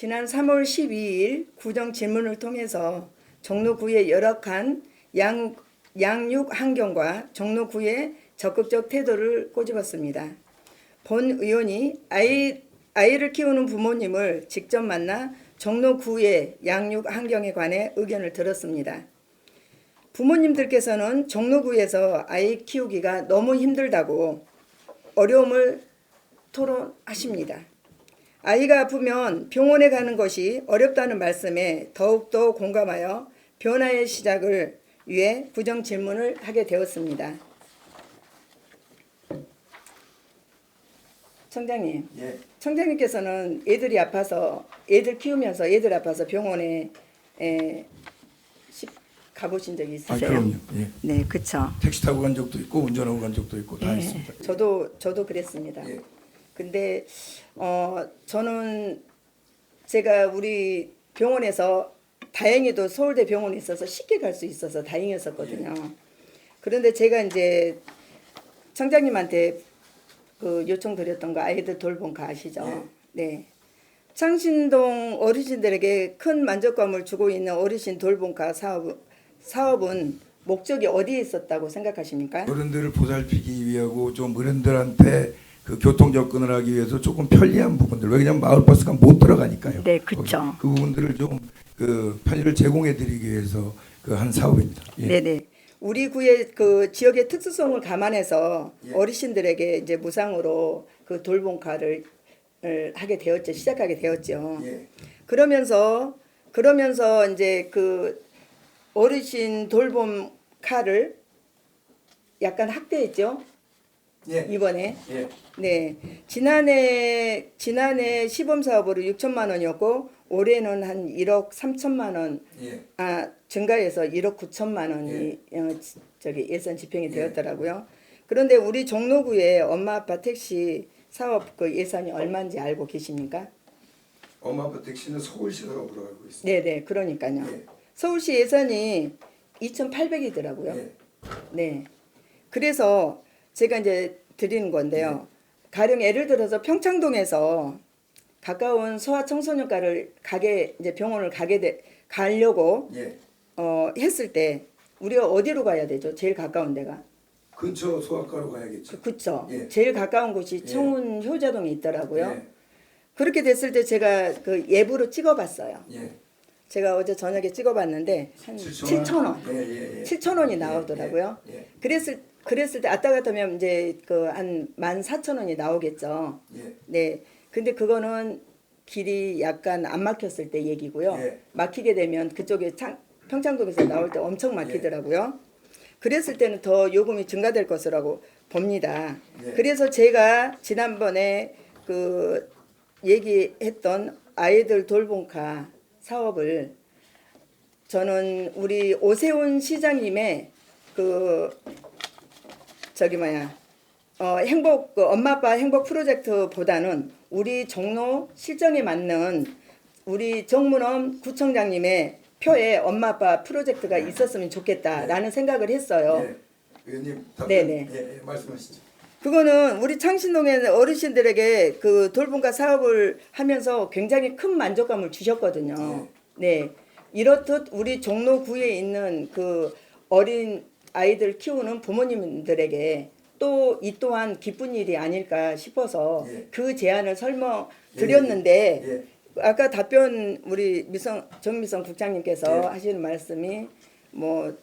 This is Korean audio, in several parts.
지난 3월 12일 구정 질문을 통해서 종로구의 열악한 양, 양육 환경과 종로구의 적극적 태도를 꼬집었습니다. 본 의원이 아이, 아이를 키우는 부모님을 직접 만나 종로구의 양육 환경에 관해 의견을 들었습니다. 부모님들께서는 종로구에서 아이 키우기가 너무 힘들다고 어려움을 토론하십니다. 아이가 아프면 병원에 가는 것이 어렵다는 말씀에 더욱더 공감하여 변화의 시작을 위해 부정 질문을 하게 되었습니다. 청장님, 예. 청장님께서는 애들이 아파서 애들 키우면서 애들 아파서 병원에 에, 시- 가보신 적이 아 있으세요? 그럼요. 예. 네, 그렇죠. 택시 타고 간 적도 있고 운전하고 간 적도 있고 다 예, 했습니다. 저도 저도 그랬습니다. 예. 근데 어 저는 제가 우리 병원에서 다행히도 서울대 병원에 있어서 쉽게 갈 수 있어서 다행이었었거든요. 그런데 제가 이제 청장님한테 그 요청 드렸던 거 아이들 돌봄 가 아시죠? 네. 창신동 어르신들에게 큰 만족감을 주고 있는 어르신 돌봄가 사업 사업은 목적이 어디에 있었다고 생각하십니까? 어른들을 보살피기 위하고 좀 어른들한테 그 교통 접근을 하기 위해서 조금 편리한 부분들 왜냐면 마을 버스가 못 들어가니까요. 네. 거기 그 부분들을 좀그 편의를 제공해드리기 위해서 그 한 사업입니다. 예. 네 네. 우리 구의 그 지역의 특수성을 감안해서 예. 어르신들에게 이제 무상으로 그 돌봄카를 을 하게 되었죠. 시작하게 되었죠. 예. 그러면서 그러면서 이제 그 어르신 돌봄 카를 약간 확대했죠. 예. 이번에 예. 네 지난해 지난해 시범 사업으로 6천만 원이었고 올해는 한 1억 3천만 원 예. 아 증가해서 1억 9천만 원이 예. 어, 지- 저기 예산 집행이 되었더라고요. 그런데 우리 종로구의 엄마 아빠 택시 사업 그 예산이 얼마인지 알고 계십니까? 엄마 아빠 택시는 서울시 사업으로 알고 있습니다. 네네 그러니까요. 예. 서울시 예산이 2,800이더라고요. 예. 네. 그래서 제가 이제 드리는 건데요. 예. 가령 예를 들어서 평창동에서 가까운 소아청소년과를 가게 이제 병원을 가게 돼 가려고 예. 어 했을 때 우리가 어디로 가야 되죠? 제일 가까운 데가. 근처 소아과로 가야겠죠. 그쵸? 예. 제일 가까운 곳이 예. 청운 효자동에 있더라고요. 예. 그렇게 됐을 때 제가 그 예부로 찍어봤어요. 예. 제가 어제 저녁에 찍어봤는데 한 7천 원. 예, 예, 예. 7천 원이 예, 나오더라고요. 예, 예. 그랬을 그랬을 때 아따 같으면 이제 그한만 사천 원이 나오겠죠. 예. 네. 근데 그거는 길이 약간 안 막혔을 때 얘기고요. 예. 막히게 되면 그쪽에 창, 평창동에서 나올 때 엄청 막히더라고요. 그랬을 때는 더 요금이 증가될 것이라고 봅니다. 예. 그래서 제가 지난번에 그 얘기했던 아이들 돌봄카 사업을 저는 우리 오세훈 시장님의 그 저기 뭐야 어 행복 그 엄마 아빠 행복 프로젝트보다는 우리 종로 실정에 맞는 우리 정문엄 구청장님의 표에 엄마 아빠 프로젝트가 있었으면 좋겠다라는 생각을 했어요. 예. 의원님 답변 네네. 예, 예, 말씀하시죠. 그거는 우리 창신동의 어르신들에게 그 돌봄가 사업을 하면서 굉장히 큰 만족감을 주셨거든요. 네. 이렇듯 우리 종로구에 있는 그 어린 아이들 키우는 부모님들에게 또 이 또한 기쁜 일이 아닐까 싶어서 예. 그 제안을 설명 드렸는데 예. 아까 답변 우리 미성 정미성 국장님께서 예. 하시는 말씀이 뭐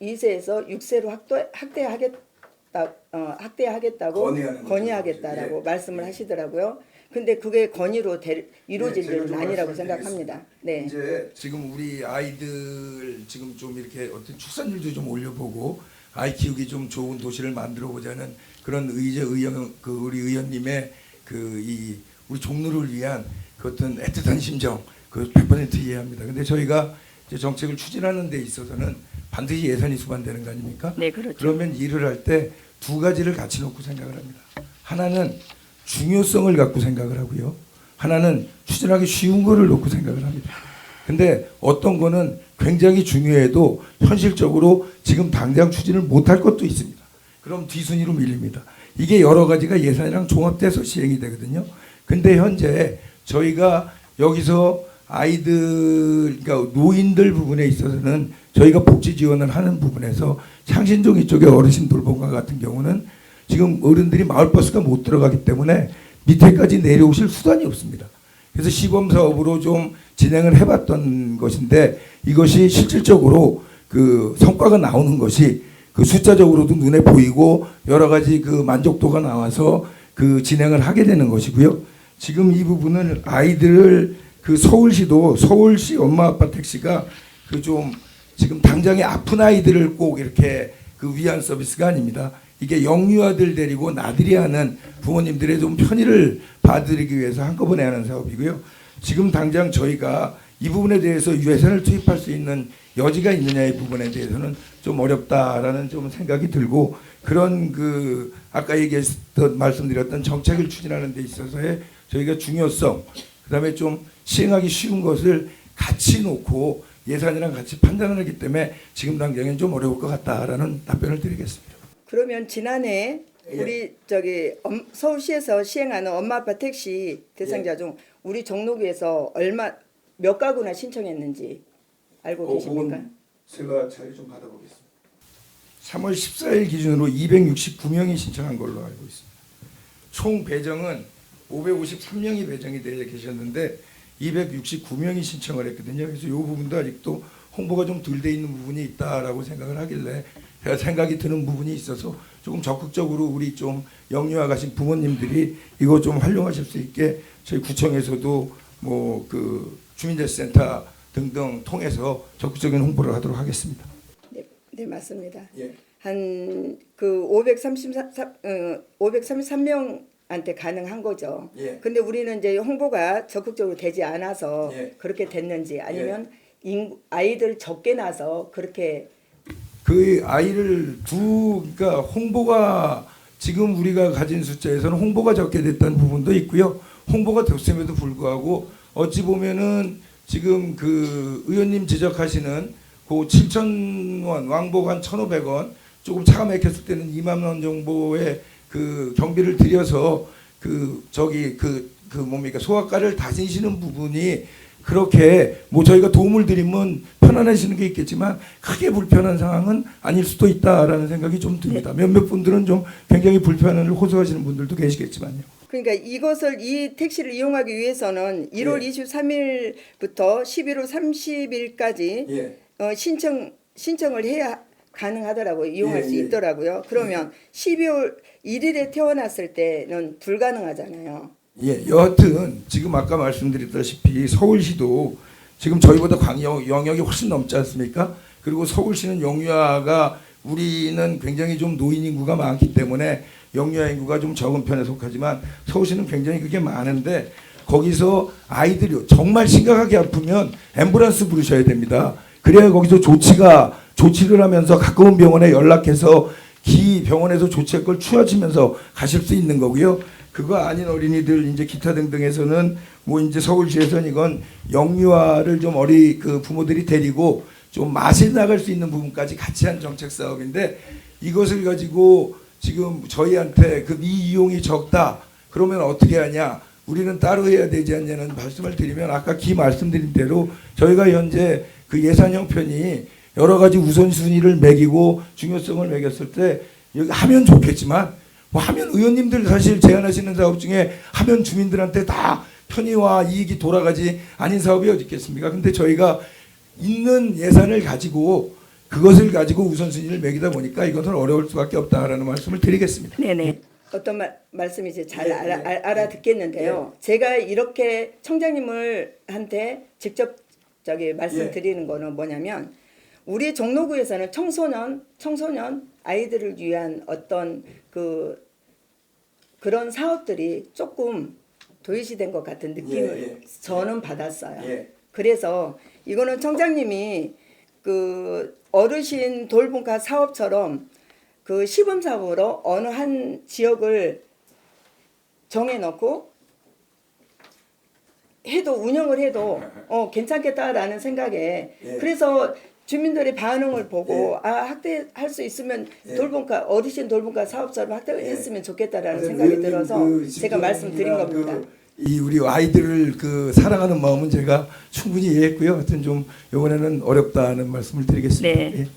2세에서 6세로 학대 학대하겠다 어, 학대하겠다고 건의하겠다라고 거죠. 말씀을 하시더라고요. 근데 그게 건의로 대, 이루어질 네, 일은 좀 아니라고. 생각합니다. 네. 이제 지금 우리 아이들 지금 좀 이렇게 어떤 출산율도 좀 올려보고 아이 키우기 좀 좋은 도시를 만들어 보자는 그런 의제 의원 그 우리 의원님의 그 이 우리 종로를 위한 그 어떤 애틋한 심정 그 100% 이해합니다. 근데 저희가 이제 정책을 추진하는 데 있어서는 반드시 예산이 수반되는 거 아닙니까? 네, 그렇죠. 그러면 일을 할 때 두 가지를 같이 놓고 생각을 합니다. 하나는 중요성을 갖고 생각을 하고요. 하나는 추진하기 쉬운 거를 놓고 생각을 합니다. 근데 어떤 거는 굉장히 중요해도 현실적으로 지금 당장 추진을 못할 것도 있습니다. 그럼 뒤순위로 밀립니다. 이게 여러 가지가 예산이랑 종합돼서 시행이 되거든요. 근데 현재 저희가 여기서 아이들 그러니까 노인들 부분에 있어서는 저희가 복지 지원을 하는 부분에서 창신종이 쪽의 어르신 돌봄과 같은 경우는 지금 어른들이 마을버스가 못 들어가기 때문에 밑에까지 내려오실 수단이 없습니다. 그래서 시범 사업으로 좀 진행을 해봤던 것인데 이것이 실질적으로 그 성과가 나오는 것이 그 숫자적으로도 눈에 보이고 여러 가지 그 만족도가 나와서 그 진행을 하게 되는 것이고요. 지금 이 부분은 아이들을 그 서울시도 서울시 엄마 아빠 택시가 그좀 지금 당장에 아픈 아이들을 꼭 이렇게 그 위한 서비스가 아닙니다. 이게 영유아들 데리고 나들이 하는 부모님들의 좀 편의를 봐드리기 위해서 한꺼번에 하는 사업이고요. 지금 당장 저희가 이 부분에 대해서 예산을 투입할 수 있는 여지가 있느냐의 부분에 대해서는 좀 어렵다라는 좀 생각이 들고 그런 그 아까 얘기했던 말씀드렸던 정책을 추진하는 데 있어서의 저희가 중요성 그다음에 좀 시행하기 쉬운 것을 같이 놓고 예산이랑 같이 판단을 하기 때문에 지금 당장엔 좀 어려울 것 같다라는 답변을 드리겠습니다. 그러면 지난해 예. 우리 저기 엄- 서울시에서 시행하는 엄마 아빠 택시 대상자 중 우리 종로구에서 얼마 몇 가구나 신청했는지 알고 계십니까? 제가 자료 좀 받아보겠습니다. 3월 14일 기준으로 269명이 신청한 걸로 알고 있습니다. 총 배정은 553명이 배정이 되어 계셨는데 269명이 신청을 했거든요. 그래서 이 부분도 아직도 홍보가 좀 덜 돼 있는 부분이 있다라고 생각을 하길래 제가 생각이 드는 부분이 있어서 조금 적극적으로 우리 좀 영유아 가신 부모님들이 이거 좀 활용하실 수 있게 저희 구청에서도 뭐 그 주민자치센터 등등 통해서 적극적인 홍보를 하도록 하겠습니다. 네, 네 맞습니다. 예. 한그 533, 어, 533명 한테 가능한 거죠. 예. 근데 우리는 이제 홍보가 적극적으로 되지 않아서 예. 그렇게 됐는지 아니면 인, 아이들 적게 나서 그렇게 그 아이를 두 그러니까 홍보가 지금 우리가 가진 숫자에서는 홍보가 적게 됐다는 부분도 있고요. 홍보가 됐음에도 불구하고 어찌 보면은 지금 그 의원님 지적하시는 그 7천 원 왕복 한 1,500원 조금 차가 막혔을 때는 2만 원 정도의 그 경비를 들여서 그 저기 그그 뭡니까 소아과를 다니시는 부분이 그렇게 뭐 저희가 도움을 드리면 편안하시는 게 있겠지만 크게 불편한 상황은 아닐 수도 있다라는 생각이 좀 듭니다. 몇몇 분들은 좀 굉장히 불편을 호소하시는 분들도 계시겠지만요. 그러니까 이것을 이 택시를 이용하기 위해서는 1월 예. 23일부터 11월 30일까지 예. 어, 신청 신청을 해야 가능하더라고요. 이용할 예, 수 예. 있더라고요. 그러면 12월 1일에 태어났을 때는 불가능하잖아요. 예, 여하튼 지금 아까 말씀드렸다시피 서울시도 지금 저희보다 광역 영역이 훨씬 넘지 않습니까? 그리고 서울시는 영유아가 우리는 굉장히 좀 노인 인구가 많기 때문에 영유아 인구가 좀 적은 편에 속하지만 서울시는 굉장히 그게 많은데 거기서 아이들이 정말 심각하게 아프면 앰뷸런스 부르셔야 됩니다. 그래야 거기서 조치가 조치를 하면서 가까운 병원에 연락해서 기 병원에서 조치할 걸 추하시면서 가실 수 있는 거고요. 그거 아닌 어린이들 이제 기타 등등에서는 뭐 이제 서울시에서는 이건 영유아를 좀 어리 그 부모들이 데리고 좀 맛이 나갈 수 있는 부분까지 같이 한 정책 사업인데 이것을 가지고 지금 저희한테 그 미이용이 적다 그러면 어떻게 하냐 우리는 따로 해야 되지 않냐는 말씀을 드리면 아까 기 말씀드린 대로 저희가 현재 그 예산 형편이 여러 가지 우선순위를 매기고 중요성을 매겼을 때 여기 하면 좋겠지만 뭐 하면 의원님들 사실 제안하시는 사업 중에 하면 주민들한테 다 편의와 이익이 돌아가지 아닌 사업이 어디 있겠습니까? 근데 저희가 있는 예산을 가지고 그것을 가지고 우선순위를 매기다 보니까 이것은 어려울 수밖에 없다라는 말씀을 드리겠습니다. 네네. 어떤 말, 말씀인지 잘 예, 알아, 예. 알, 알아 듣겠는데요. 제가 이렇게 청장님을 한테 직접 저기 예. 말씀드리는 거는 뭐냐면 우리 종로구에서는 청소년 청소년 아이들을 위한 어떤 그 그런 사업들이 조금 도외시된 것 같은 느낌을 예, 예. 저는 받았어요. 예. 그래서 이거는 청장님이 그 어르신 돌봄가 사업처럼 그 시범 사업으로 어느 한 지역을 정해놓고 해도 운영을 해도 어 괜찮겠다라는 생각에 예. 그래서 주민들의 반응을 보고 예. 아 확대할 수 있으면 예. 돌봄가 어르신 돌봄가 사업처럼 확대했으면 좋겠다라는 그래서 생각이 의원님 들어서 그 제가 말씀드린 겁니다. 그이 우리 아이들을 그 사랑하는 마음은 제가 충분히 이해했고요. 하여튼 좀 이번에는 어렵다는 말씀을 드리겠습니다. 네. 예.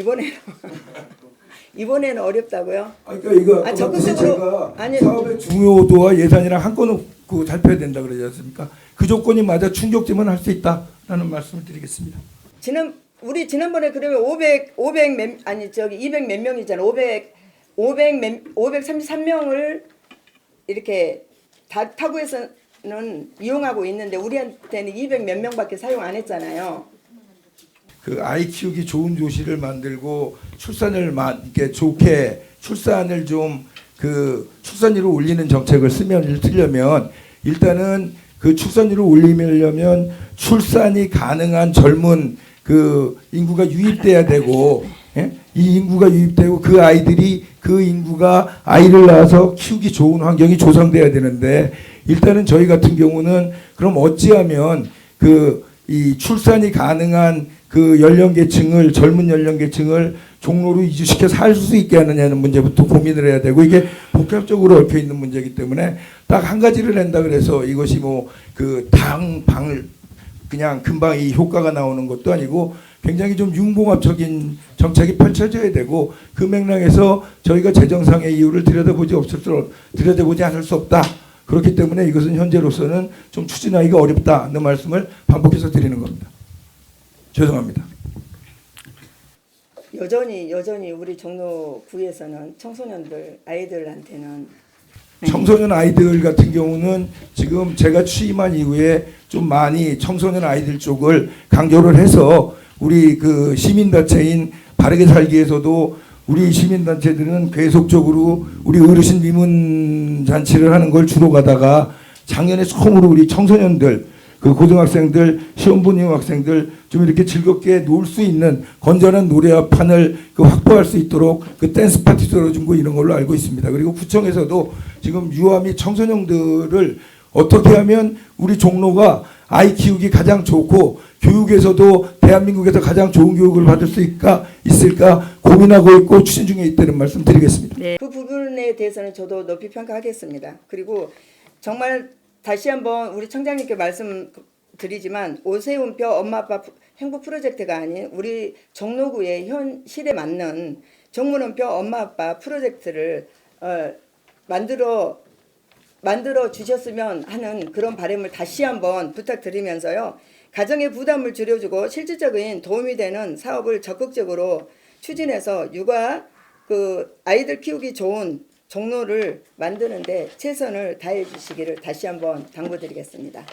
이번에는 이번에는 어렵다고요? 아, 그러니까 이거 아, 적극적으로- 제가 아니- 사업의 중요도와 예산이랑 한꺼번에 그 살펴야 된다 그러지 않습니까? 그 조건이 맞아 충족되면 할 수 있다라는 말씀을 드리겠습니다. 지난 우리 지난번에 그러면 500 500 몇, 아니 저기 200 몇 명이잖아. 500 500 몇, 533명을 이렇게 다 타구에서는 이용하고 있는데 우리한테는 200 몇 명밖에 사용 안 했잖아요. 그 아이 키우기 좋은 도시를 만들고 출산을 마, 이렇게 좋게 출산을 좀 그 출산율을 올리는 정책을 쓰면 쓰려면 일단은 그 출산율을 올리려면 출산이 가능한 젊은 그 인구가 유입돼야 되고 예? 이 인구가 유입되고 그 아이들이 그 인구가 아이를 낳아서 키우기 좋은 환경이 조성돼야 되는데 일단은 저희 같은 경우는 그럼 어찌하면 그 이 출산이 가능한 그 연령계층을 젊은 연령계층을 종로로 이주시켜 살 수 있게 하느냐는 문제부터 고민을 해야 되고 이게 복합적으로 얽혀 있는 문제이기 때문에 딱 한 가지를 낸다 그래서 이것이 뭐 그 당 방을 그냥 금방 이 효과가 나오는 것도 아니고 굉장히 좀 융봉합적인 정책이 펼쳐져야 되고 그 맥락에서 저희가 재정상의 이유를 들여다보지 없을 수 들여다보지 않을 수 없다. 그렇기 때문에 이것은 현재로서는 좀 추진하기가 어렵다는 말씀을 반복해서 드리는 겁니다. 죄송합니다. 여전히 여전히 우리 종로구에서는 청소년들 아이들한테는 네. 청소년 아이들 같은 경우는 지금 제가 취임한 이후에 좀 많이 청소년 아이들 쪽을 강조를 해서 우리 그 시민단체인 바르게 살기에서도 우리 시민단체들은 계속적으로 우리 어르신 미문 잔치를 하는 걸 주로 가다가 작년에 처음으로 우리 청소년들 그 고등학생들 시험 보는 학생들 좀 이렇게 즐겁게 놀 수 있는 건전한 노래판을 그 확보할 수 있도록 그 댄스 파티 들어준 거 이런 걸로 알고 있습니다. 그리고 구청에서도 지금 유아 및 청소년들을 어떻게 하면 우리 종로가 아이 키우기 가장 좋고 교육에서도 대한민국에서 가장 좋은 교육을 받을 수 있을까, 있을까 고민하고 있고 추진 중에 있다는 말씀 드리겠습니다. 네. 그 부분에 대해서는 저도 높이 평가하겠습니다. 그리고 정말 다시 한번 우리 청장님께 말씀드리지만 오세훈표 엄마 아빠 프- 행복 프로젝트가 아닌 우리 종로구의 현실에 맞는 정문원표 엄마 아빠 프로젝트를 어, 만들어 만들어 주셨으면 하는 그런 바람을 다시 한번 부탁드리면서요. 가정의 부담을 줄여주고 실질적인 도움이 되는 사업을 적극적으로 추진해서 육아 그 아이들 키우기 좋은 종로를 만드는데 최선을 다해 주시기를 다시 한번 당부드리겠습니다.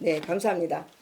네, 감사합니다.